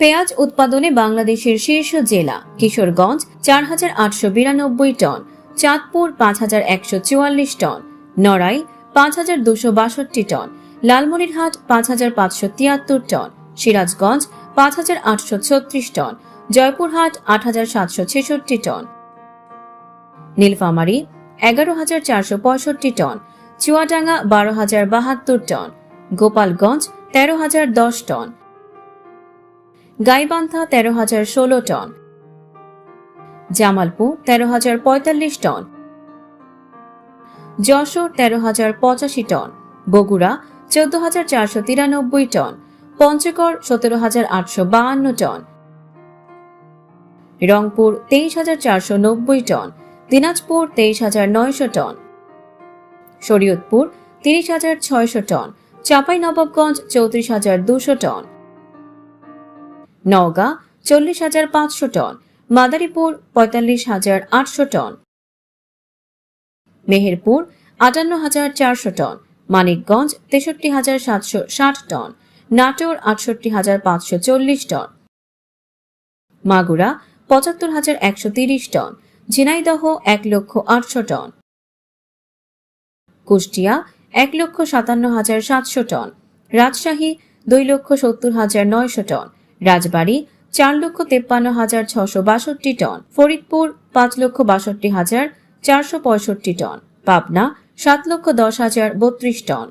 পেঁয়াজ উৎপাদনে বাংলাদেশের শীর্ষ জেলা। কিশোরগঞ্জ, চার হাজার আটশো বিরানব্বই টন। চাঁদপুর, পাঁচ হাজার একশো চুয়াল্লিশ টন। নড়াইল, পাঁচ হাজার দুশো বাষট্টি টন। লালমনিরহাট, পাঁচ হাজার পাঁচশো তিয়াত্তর টন। সিরাজগঞ্জ, পাঁচ হাজার আটশো ছত্রিশ টন। জয়পুরহাট, আট হাজার সাতশো ছেষট্টি টন। নীলফামারী, এগারো হাজার চারশো পঁয়ষট্টি টন। চুয়াডাঙ্গা, বারো হাজার বাহাত্তর টন। গোপালগঞ্জ, তেরো হাজার দশ টন। গাইবান্ধা তেরো হাজার ষোলো টন। জামালপুর তেরো হাজার পঁয়তাল্লিশ টন। যশোর তেরো হাজার পঁচাশি টন। বগুড়া চোদ্দ হাজার চারশো তিরানব্বই টন। পঞ্চগড় সতেরো হাজার আটশো বাহান্ন টন। রংপুর তেইশ হাজার চারশো নব্বই টন। দিনাজপুর তেইশ হাজার নয়শো টন। শরীয়তপুর তিরিশ হাজার ছয়শো টন। চাঁপাই নবাবগঞ্জ চৌত্রিশ হাজার দুশো টন। নওগাঁ, চল্লিশ হাজার পাঁচশো টন, মাদারীপুর, পঁয়তাল্লিশ হাজার আটশো টন, মেহেরপুর, আটান্ন হাজার চারশো টন, মানিকগঞ্জ, তেষট্টি হাজার সাতশো ষাট টন, নাটোর, আটষট্টি হাজার পাঁচশো চল্লিশ টন, মাগুরা, পঁচাত্তর হাজার একশো তিরিশ টন, ঝিনাইদহ, এক লক্ষ আটশো টন, কুষ্টিয়া, এক লক্ষ সাতান্ন হাজার সাতশো টন, রাজশাহী, দুই লক্ষ সত্তর হাজার নয়শো টন রাজবাড়ী চার লক্ষ তেপ্পান্ন হাজার ছশো বাষট্টি টন। ফরিদপুর পাঁচ লক্ষ বাষট্টি হাজার চারশো পঁয়ষট্টি টন। পাবনা সাত লক্ষ দশ হাজার বত্রিশ টন।